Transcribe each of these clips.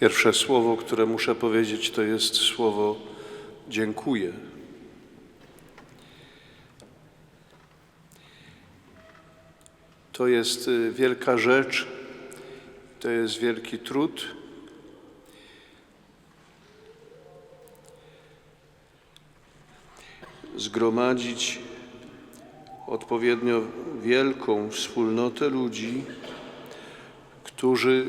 Pierwsze słowo, które muszę powiedzieć, to jest słowo dziękuję. To jest y, wielka rzecz, to jest wielki trud. Zgromadzić odpowiednio wielką wspólnotę ludzi, którzy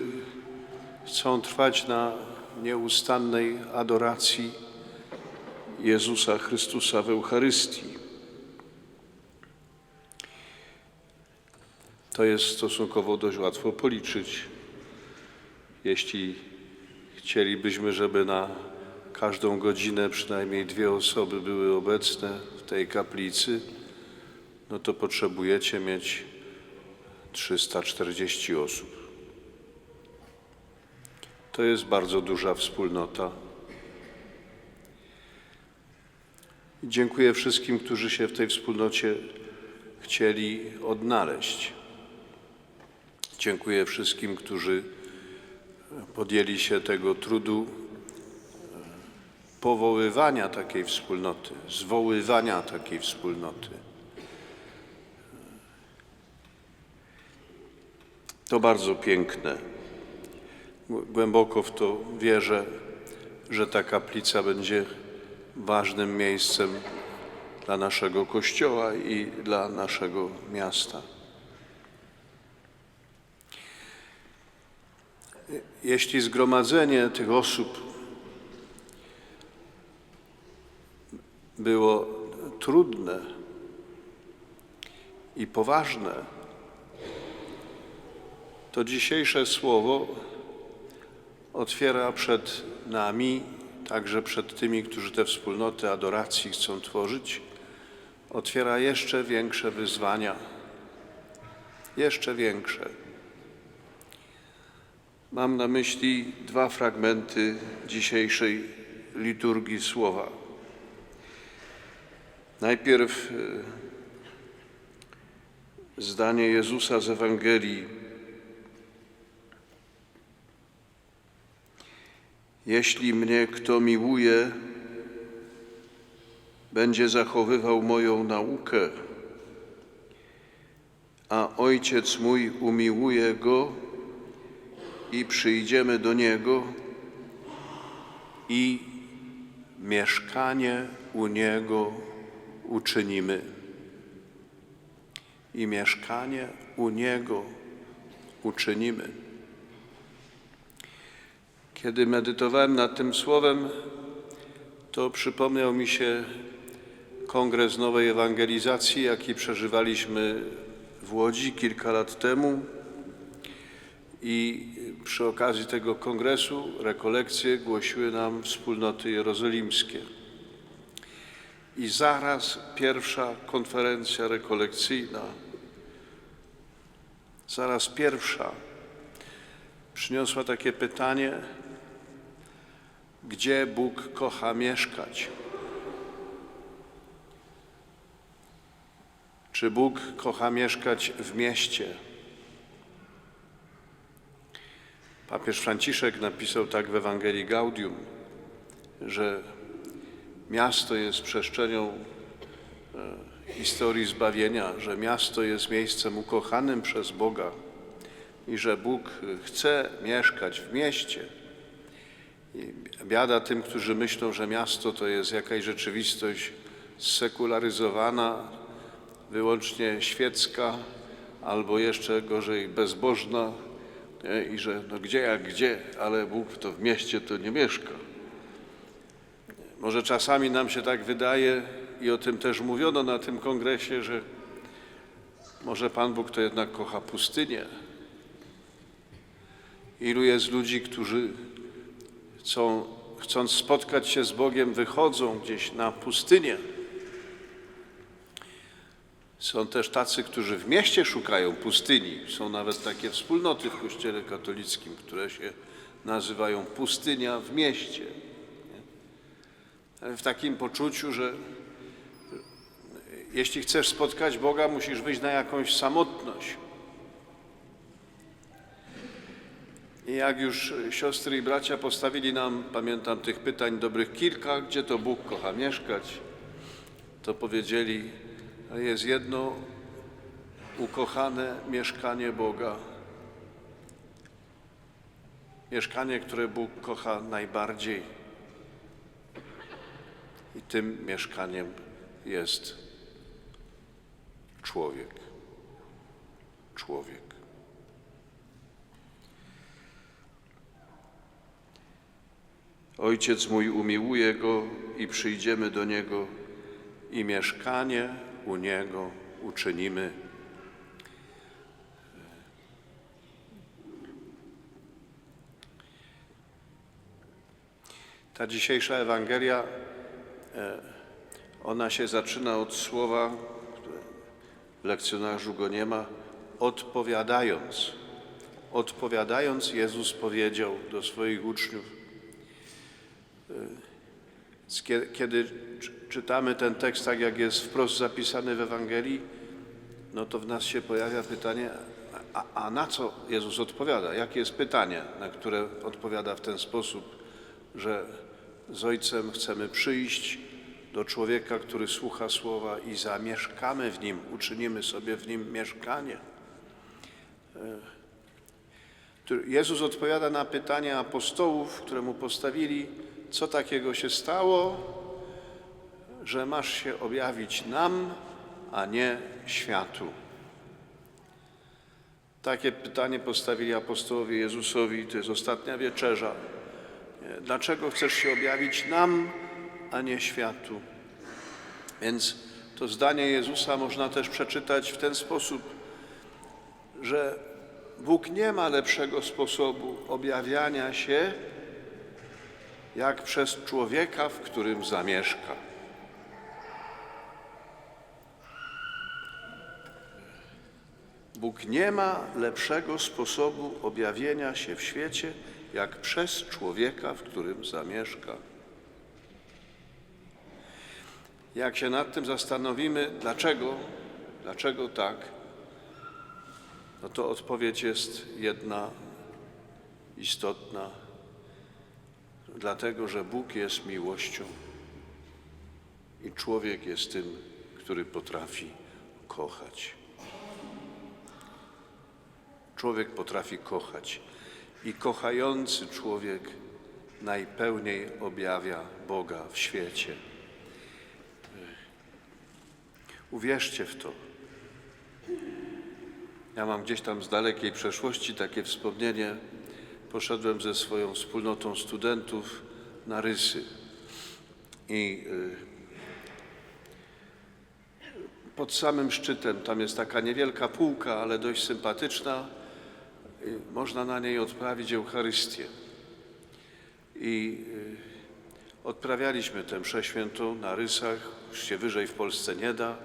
chcą trwać na nieustannej adoracji Jezusa Chrystusa w Eucharystii. To jest stosunkowo dość łatwo policzyć. Jeśli chcielibyśmy, żeby na każdą godzinę przynajmniej dwie osoby były obecne w tej kaplicy, no to potrzebujecie mieć 340 osób. To jest bardzo duża wspólnota. Dziękuję wszystkim, którzy się w tej wspólnocie chcieli odnaleźć. Dziękuję wszystkim, którzy podjęli się tego trudu e, powoływania takiej wspólnoty, zwoływania takiej wspólnoty. To bardzo piękne. Głęboko w to wierzę, że ta kaplica będzie ważnym miejscem dla naszego Kościoła i dla naszego miasta. Jeśli zgromadzenie tych osób było trudne i poważne, to dzisiejsze słowo otwiera przed nami, także przed tymi, którzy te wspólnoty adoracji chcą tworzyć, otwiera jeszcze większe wyzwania, jeszcze większe. Mam na myśli dwa fragmenty dzisiejszej liturgii słowa. Najpierw e, zdanie Jezusa z Ewangelii. Jeśli mnie kto miłuje, będzie zachowywał moją naukę, a Ojciec mój umiłuje go i przyjdziemy do Niego i mieszkanie u Niego uczynimy. I mieszkanie u Niego uczynimy. Kiedy medytowałem nad tym słowem, to przypomniał mi się kongres nowej ewangelizacji, jaki przeżywaliśmy w Łodzi kilka lat temu. I przy okazji tego kongresu rekolekcje głosiły nam wspólnoty jerozolimskie. I zaraz pierwsza konferencja rekolekcyjna, zaraz pierwsza, przyniosła takie pytanie, gdzie Bóg kocha mieszkać? Czy Bóg kocha mieszkać w mieście? Papież Franciszek napisał tak w Ewangelii Gaudium, że miasto jest przestrzenią e, historii zbawienia, że miasto jest miejscem ukochanym przez Boga i że Bóg chce mieszkać w mieście. Biada tym, którzy myślą, że miasto to jest jakaś rzeczywistość sekularyzowana, wyłącznie świecka, albo jeszcze gorzej bezbożna, nie? i że no gdzie jak gdzie, ale Bóg to w mieście to nie mieszka. Może czasami nam się tak wydaje i o tym też mówiono na tym kongresie, że może Pan Bóg to jednak kocha pustynię. Ilu jest ludzi, którzy chcą, chcąc spotkać się z Bogiem, wychodzą gdzieś na pustynię. Są też tacy, którzy w mieście szukają pustyni. Są nawet takie wspólnoty w Kościele katolickim, które się nazywają pustynia w mieście. Ale W takim poczuciu, że jeśli chcesz spotkać Boga, musisz wyjść na jakąś samotność. I jak już siostry i bracia postawili nam, pamiętam tych pytań dobrych kilka, gdzie to Bóg kocha mieszkać, to powiedzieli, jest jedno ukochane mieszkanie Boga. Mieszkanie, które Bóg kocha najbardziej. I tym mieszkaniem jest człowiek. Człowiek. Ojciec mój umiłuje go i przyjdziemy do niego i mieszkanie u niego uczynimy. Ta dzisiejsza Ewangelia, e, ona się zaczyna od słowa, w lekcjonarzu go nie ma, odpowiadając. Odpowiadając, Jezus powiedział do swoich uczniów, Kiedy czy- czytamy ten tekst tak, jak jest wprost zapisany w Ewangelii, no to w nas się pojawia pytanie, a, a na co Jezus odpowiada? Jakie jest pytanie, na które odpowiada w ten sposób, że z Ojcem chcemy przyjść do człowieka, który słucha słowa i zamieszkamy w nim, uczynimy sobie w nim mieszkanie. Który- Jezus odpowiada na pytania apostołów, które mu postawili, co takiego się stało, że masz się objawić nam, a nie światu. Takie pytanie postawili apostołowie Jezusowi, to jest ostatnia wieczerza. Dlaczego chcesz się objawić nam, a nie światu? Więc to zdanie Jezusa można też przeczytać w ten sposób, że Bóg nie ma lepszego sposobu objawiania się, jak przez człowieka, w którym zamieszka. Bóg nie ma lepszego sposobu objawienia się w świecie, jak przez człowieka, w którym zamieszka. Jak się nad tym zastanowimy, dlaczego, dlaczego tak, no to odpowiedź jest jedna istotna. Dlatego, że Bóg jest miłością i człowiek jest tym, który potrafi kochać. Człowiek potrafi kochać i kochający człowiek najpełniej objawia Boga w świecie. Uwierzcie w to. Ja mam gdzieś tam z dalekiej przeszłości takie wspomnienie. Poszedłem ze swoją wspólnotą studentów na rysy i y, pod samym szczytem, tam jest taka niewielka półka, ale dość sympatyczna, y, można na niej odprawić Eucharystię. I y, odprawialiśmy tę mszę świętą na rysach, już się wyżej w Polsce nie da.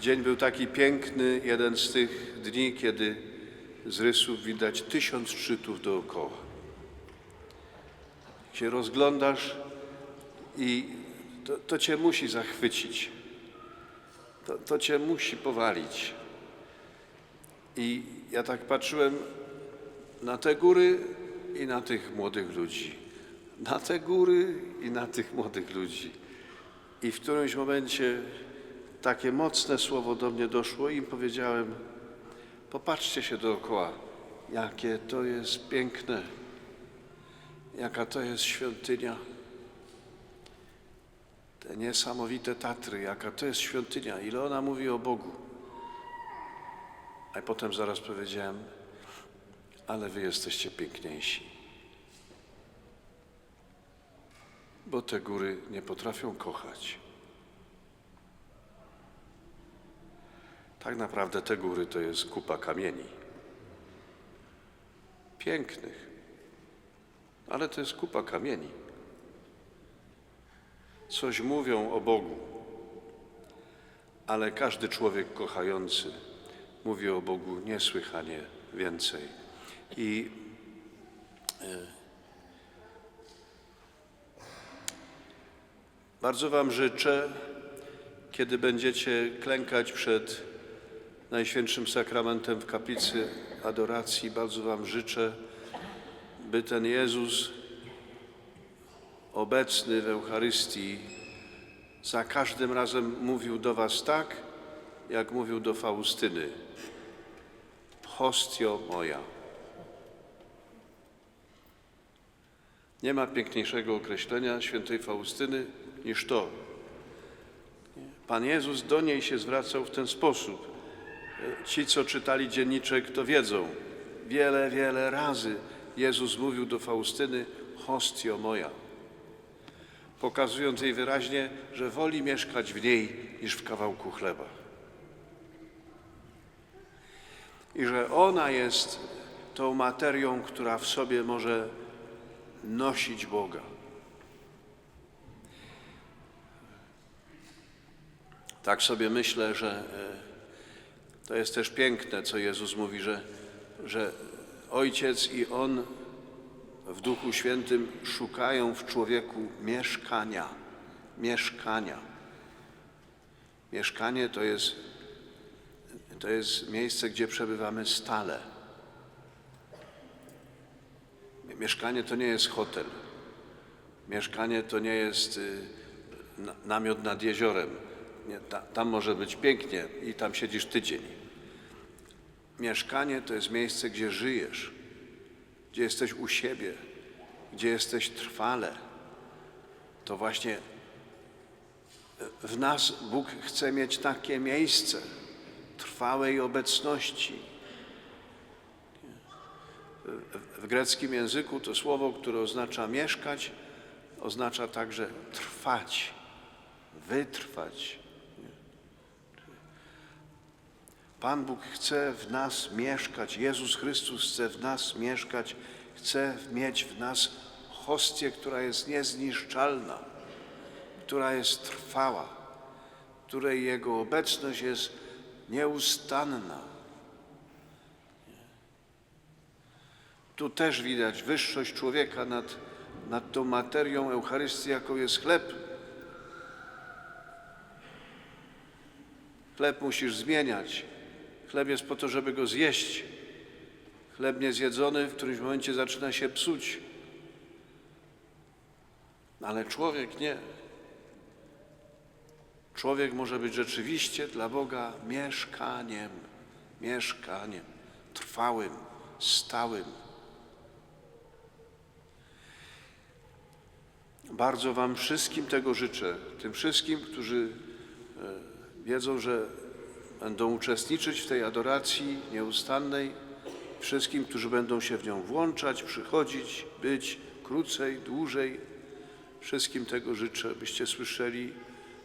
Dzień był taki piękny, jeden z tych dni, kiedy z rysów widać tysiąc szczytów dookoła. Się rozglądasz i to, to cię musi zachwycić. To, to cię musi powalić. I ja tak patrzyłem na te góry i na tych młodych ludzi. Na te góry i na tych młodych ludzi. I w którymś momencie takie mocne słowo do mnie doszło i im powiedziałem: Popatrzcie się dookoła, jakie to jest piękne, jaka to jest świątynia. Te niesamowite Tatry, jaka to jest świątynia, ile ona mówi o Bogu. A potem zaraz powiedziałem: Ale wy jesteście piękniejsi. Bo te góry nie potrafią kochać. Tak naprawdę te góry to jest kupa kamieni. Pięknych, ale to jest kupa kamieni. Coś mówią o Bogu, ale każdy człowiek kochający mówi o Bogu niesłychanie więcej. I e, bardzo Wam życzę, kiedy będziecie klękać przed Najświętszym Sakramentem w kaplicy adoracji, bardzo Wam życzę, by ten Jezus obecny w Eucharystii za każdym razem mówił do Was tak, jak mówił do Faustyny. Hostio moja. Nie ma piękniejszego określenia świętej Faustyny niż to. Pan Jezus do niej się zwracał w ten sposób. Ci, co czytali dzienniczek, to wiedzą. Wiele, wiele razy Jezus mówił do Faustyny, hostio moja, pokazując jej wyraźnie, że woli mieszkać w niej niż w kawałku chleba. I że ona jest tą materią, która w sobie może nosić Boga. Tak sobie myślę, że e, to jest też piękne, co Jezus mówi, że, że Ojciec i On w Duchu Świętym szukają w człowieku mieszkania. Mieszkania. Mieszkanie to jest, to jest miejsce, gdzie przebywamy stale. Mieszkanie to nie jest hotel. Mieszkanie to nie jest y, na- namiot nad jeziorem. Nie, ta, tam może być pięknie i tam siedzisz tydzień. Mieszkanie to jest miejsce, gdzie żyjesz, gdzie jesteś u siebie, gdzie jesteś trwale. To właśnie w nas Bóg chce mieć takie miejsce trwałej obecności. W greckim języku to słowo, które oznacza mieszkać, oznacza także trwać, wytrwać. Pan Bóg chce w nas mieszkać, Jezus Chrystus chce w nas mieszkać, chce mieć w nas hostię, która jest niezniszczalna, która jest trwała, której Jego obecność jest nieustanna. Tu też widać wyższość człowieka nad, nad tą materią Eucharystii, jaką jest chleb. Chleb musisz zmieniać. Chleb jest po to, żeby go zjeść. Chleb niezjedzony w którymś momencie zaczyna się psuć. Ale człowiek nie. Człowiek może być rzeczywiście dla Boga mieszkaniem, mieszkaniem trwałym, stałym. Bardzo Wam wszystkim tego życzę, tym wszystkim, którzy e, wiedzą, że będą uczestniczyć w tej adoracji nieustannej, wszystkim, którzy będą się w nią włączać, przychodzić, być krócej, dłużej. Wszystkim tego życzę, byście słyszeli,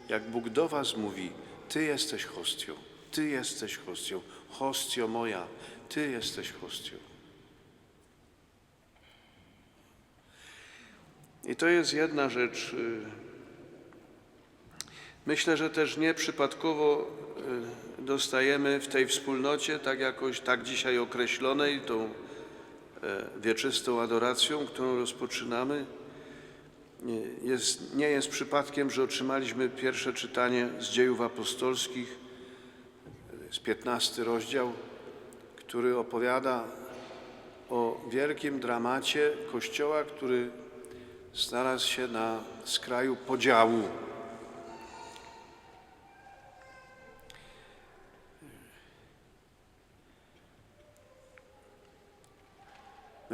jak Bóg do Was mówi: Ty jesteś hostią, Ty jesteś hostią, hostio moja, Ty jesteś hostią. I to jest jedna rzecz. y, Myślę, że też nieprzypadkowo y, dostajemy w tej wspólnocie, tak jakoś tak dzisiaj określonej, tą e, wieczystą adoracją, którą rozpoczynamy, jest, nie jest przypadkiem, że otrzymaliśmy pierwsze czytanie z dziejów apostolskich, z 15 rozdział, który opowiada o wielkim dramacie Kościoła, który znalazł się na skraju podziału.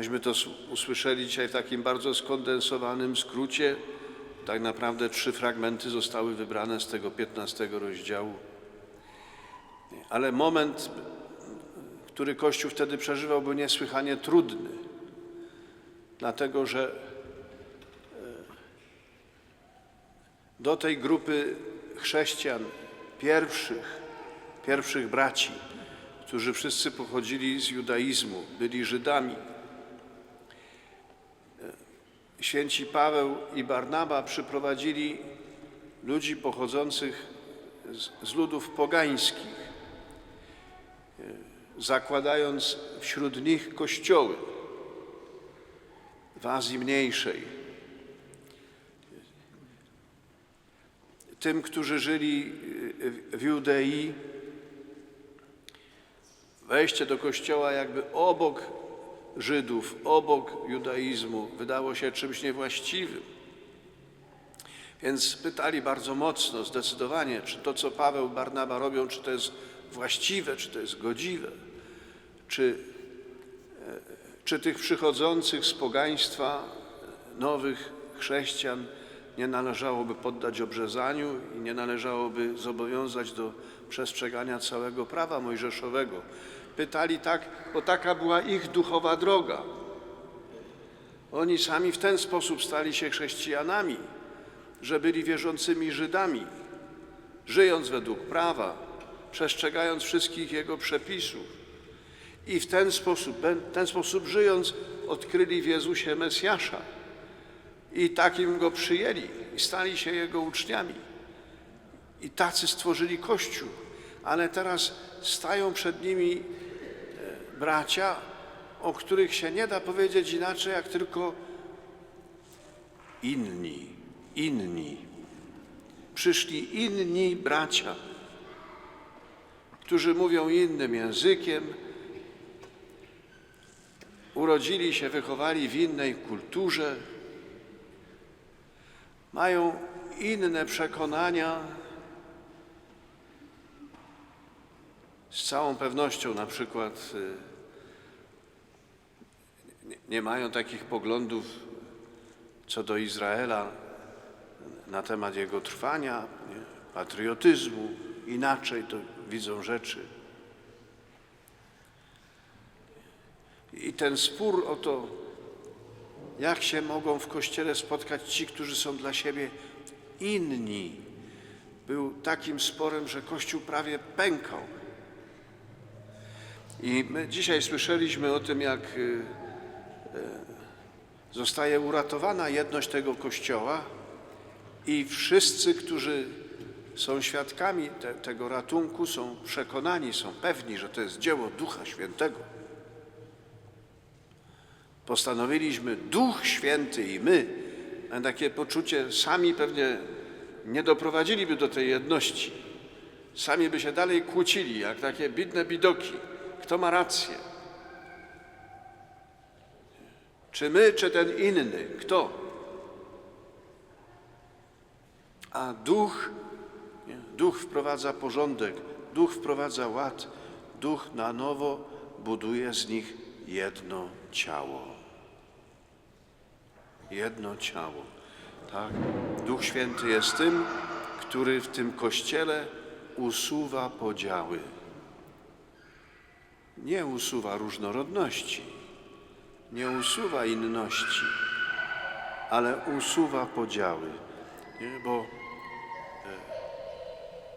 Myśmy to usłyszeli dzisiaj w takim bardzo skondensowanym skrócie. Tak naprawdę trzy fragmenty zostały wybrane z tego 15 rozdziału. Ale moment, który Kościół wtedy przeżywał, był niesłychanie trudny, dlatego że do tej grupy chrześcijan, pierwszych, pierwszych braci, którzy wszyscy pochodzili z judaizmu, byli Żydami. Święci Paweł i Barnaba przyprowadzili ludzi pochodzących z, ludów pogańskich, zakładając wśród nich kościoły w Azji Mniejszej. tym, którzy żyli y, w Judei, wejście do kościoła jakby obok Żydów, obok judaizmu, wydało się czymś niewłaściwym. Więc pytali bardzo mocno, zdecydowanie, czy to, co Paweł, Barnaba robią, czy to jest właściwe, czy to jest godziwe, czy, e, czy tych przychodzących z pogaństwa nowych chrześcijan nie należałoby poddać obrzezaniu i nie należałoby zobowiązać do przestrzegania całego prawa mojżeszowego. Pytali tak, bo taka była ich duchowa droga. Oni sami w ten sposób stali się chrześcijanami, że byli wierzącymi Żydami, żyjąc według prawa, przestrzegając wszystkich jego przepisów. I w ten sposób, ten sposób żyjąc, odkryli w Jezusie Mesjasza i takim go przyjęli i stali się jego uczniami. I tacy stworzyli Kościół, ale teraz stają przed nimi e, bracia, o których się nie da powiedzieć inaczej, jak tylko inni, inni. Przyszli inni bracia, którzy mówią innym językiem, urodzili się, wychowali w innej kulturze, mają inne przekonania. Z całą pewnością na przykład y, nie- mają takich poglądów co do Izraela na temat jego trwania, patriotyzmu. Inaczej to widzą rzeczy. I ten spór o to, jak się mogą w Kościele spotkać ci, którzy są dla siebie inni, był takim sporem, że Kościół prawie pękał. I my dzisiaj słyszeliśmy o tym, jak y, y, zostaje uratowana jedność tego Kościoła i wszyscy, którzy są świadkami te, tego ratunku, są przekonani, są pewni, że to jest dzieło Ducha Świętego. Postanowiliśmy, Duch Święty i my, mamy takie poczucie, sami pewnie nie doprowadziliby do tej jedności. Sami by się dalej kłócili, jak takie bidne bidoki. Kto ma rację? Czy my, czy ten inny? Kto? A duch, nie, duch wprowadza porządek, duch wprowadza ład, duch na nowo buduje z nich jedno ciało. Jedno ciało. Tak? Duch Święty jest tym, który w tym kościele usuwa podziały. Nie usuwa różnorodności, nie usuwa inności, ale usuwa podziały. Nie? Bo e,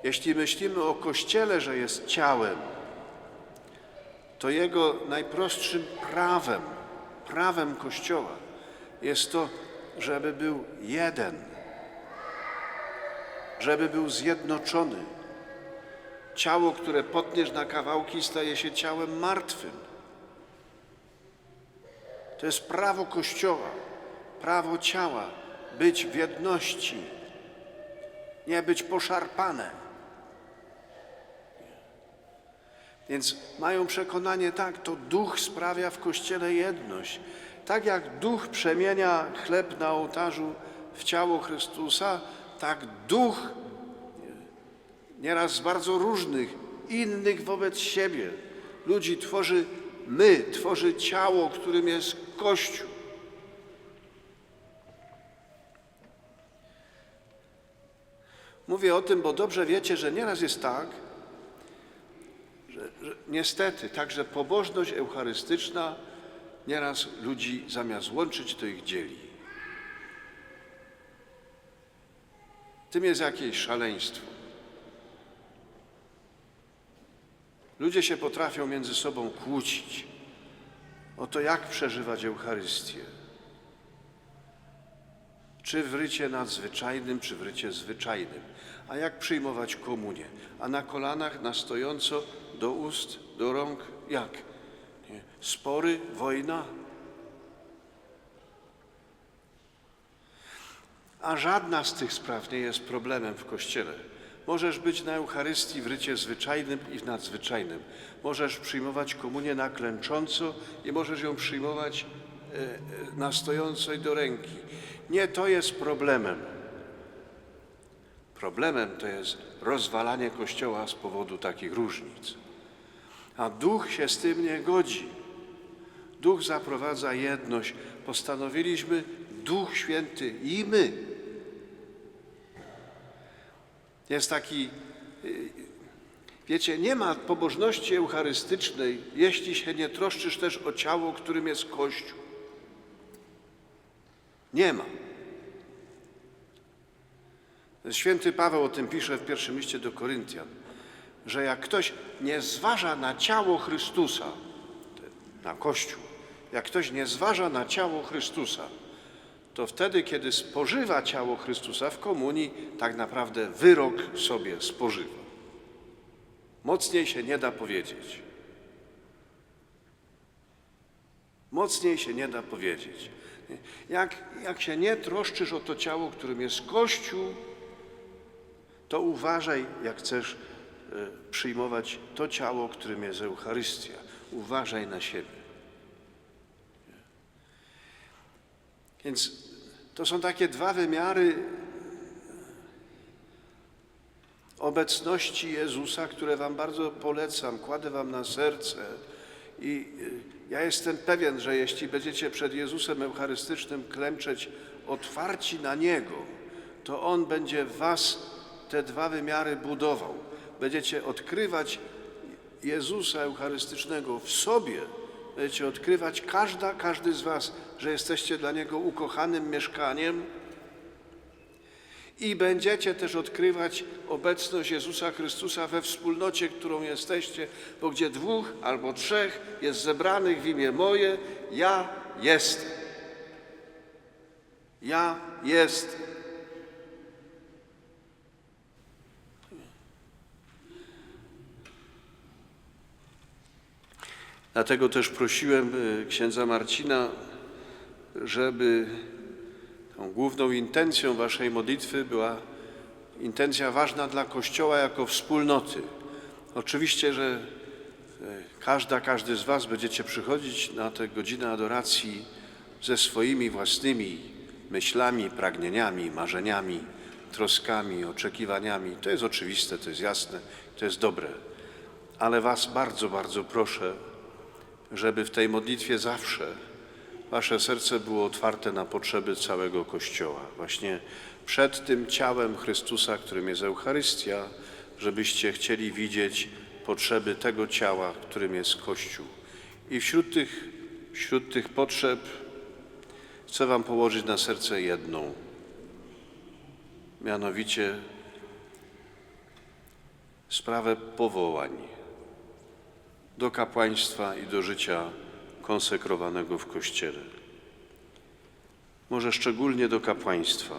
jeśli myślimy o Kościele, że jest ciałem, to jego najprostszym prawem, prawem Kościoła jest to, żeby był jeden, żeby był zjednoczony. Ciało, które potniesz na kawałki, staje się ciałem martwym. To jest prawo Kościoła, prawo ciała, być w jedności, nie być poszarpane. Więc mają przekonanie, tak, to duch sprawia w kościele jedność. Tak jak duch przemienia chleb na ołtarzu w ciało Chrystusa, tak duch nieraz bardzo różnych, innych wobec siebie ludzi tworzy my, tworzy ciało, którym jest Kościół. Mówię o tym, bo dobrze wiecie, że nieraz jest tak, że, że niestety także pobożność eucharystyczna nieraz ludzi zamiast łączyć, to ich dzieli. Tym jest jakieś szaleństwo. Ludzie się potrafią między sobą kłócić o to, jak przeżywać Eucharystię. Czy w rycie nadzwyczajnym, czy w rycie zwyczajnym. A jak przyjmować komunię? A na kolanach, na stojąco, do ust, do rąk, jak? Nie? Spory, wojna? A żadna z tych spraw nie jest problemem w Kościele. Możesz być na Eucharystii w rycie zwyczajnym i w nadzwyczajnym. Możesz przyjmować komunię na klęcząco i możesz ją przyjmować e, e, na stojąco i do ręki. Nie to jest problemem. Problemem to jest rozwalanie Kościoła z powodu takich różnic. A Duch się z tym nie godzi. Duch zaprowadza jedność. Postanowiliśmy Duch Święty i my. Jest taki, y, wiecie, nie ma pobożności eucharystycznej, jeśli się nie troszczysz też o ciało, którym jest Kościół. Nie ma. Święty Paweł o tym pisze w pierwszym liście do Koryntian, że jak ktoś nie zważa na ciało Chrystusa, na Kościół, jak ktoś nie zważa na ciało Chrystusa, to wtedy, kiedy spożywa ciało Chrystusa w komunii, tak naprawdę wyrok sobie spożywa. Mocniej się nie da powiedzieć. Mocniej się nie da powiedzieć. Jak, jak się nie troszczysz o to ciało, którym jest Kościół, to uważaj, jak chcesz e, przyjmować to ciało, którym jest Eucharystia. Uważaj na siebie. Więc to są takie dwa wymiary obecności Jezusa, które Wam bardzo polecam, kładę Wam na serce. I y, ja jestem pewien, że jeśli będziecie przed Jezusem Eucharystycznym klęczeć otwarci na Niego, to On będzie Was te dwa wymiary budował. Będziecie odkrywać Jezusa Eucharystycznego w sobie, będziecie odkrywać każda, każdy z Was, że jesteście dla Niego ukochanym mieszkaniem i będziecie też odkrywać obecność Jezusa Chrystusa we wspólnocie, którą jesteście, bo gdzie dwóch albo trzech jest zebranych w imię moje, ja jestem. Ja jestem. Dlatego też prosiłem e, księdza Marcina, żeby tą główną intencją waszej modlitwy była intencja ważna dla Kościoła jako wspólnoty. Oczywiście, że e, każda, każdy z was będziecie przychodzić na tę godzinę adoracji ze swoimi własnymi myślami, pragnieniami, marzeniami, troskami, oczekiwaniami. To jest oczywiste, to jest jasne, to jest dobre. Ale was bardzo, bardzo proszę, żeby w tej modlitwie zawsze wasze serce było otwarte na potrzeby całego Kościoła. Właśnie przed tym ciałem Chrystusa, którym jest Eucharystia, żebyście chcieli widzieć potrzeby tego ciała, którym jest Kościół. I wśród tych, wśród tych potrzeb chcę wam położyć na serce jedną, mianowicie sprawę powołań do kapłaństwa i do życia konsekrowanego w Kościele. Może szczególnie do kapłaństwa.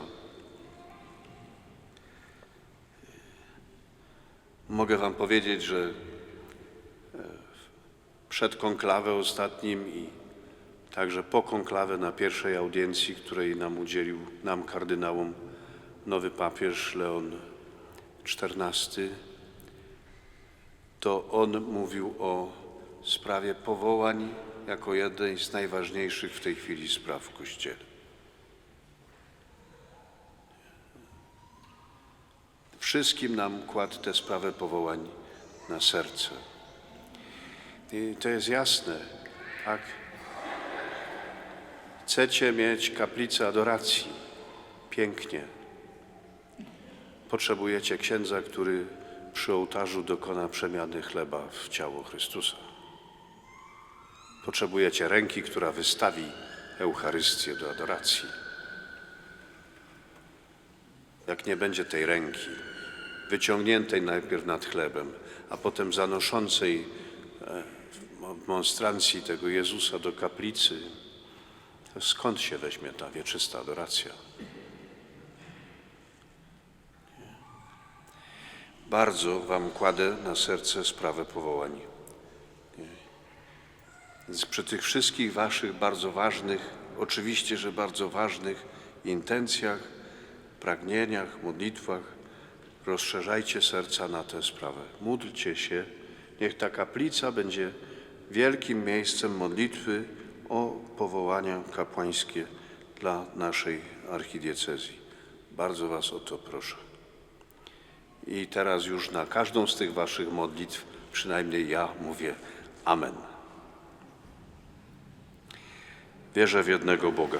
Mogę Wam powiedzieć, że e, przed konklawę ostatnim i także po konklawę na pierwszej audiencji, której nam udzielił, nam kardynałom, nowy papież Leon XIV, to on mówił o sprawie powołań jako jednej z najważniejszych w tej chwili spraw w Kościele. Wszystkim nam kładł tę sprawę powołań na serce. I to jest jasne, tak? Chcecie mieć kaplicę adoracji, pięknie. Potrzebujecie księdza, który przy ołtarzu dokona przemiany chleba w ciało Chrystusa. Potrzebujecie ręki, która wystawi Eucharystię do adoracji. Jak nie będzie tej ręki, wyciągniętej najpierw nad chlebem, a potem zanoszącej e, w monstrancji tego Jezusa do kaplicy, skąd się weźmie ta wieczysta adoracja? Bardzo Wam kładę na serce sprawę powołań. Więc przy tych wszystkich Waszych bardzo ważnych, oczywiście, że bardzo ważnych intencjach, pragnieniach, modlitwach, rozszerzajcie serca na tę sprawę. Módlcie się, niech ta kaplica będzie wielkim miejscem modlitwy o powołania kapłańskie dla naszej archidiecezji. Bardzo Was o to proszę. I teraz już na każdą z tych Waszych modlitw, przynajmniej ja mówię Amen. Wierzę w jednego Boga,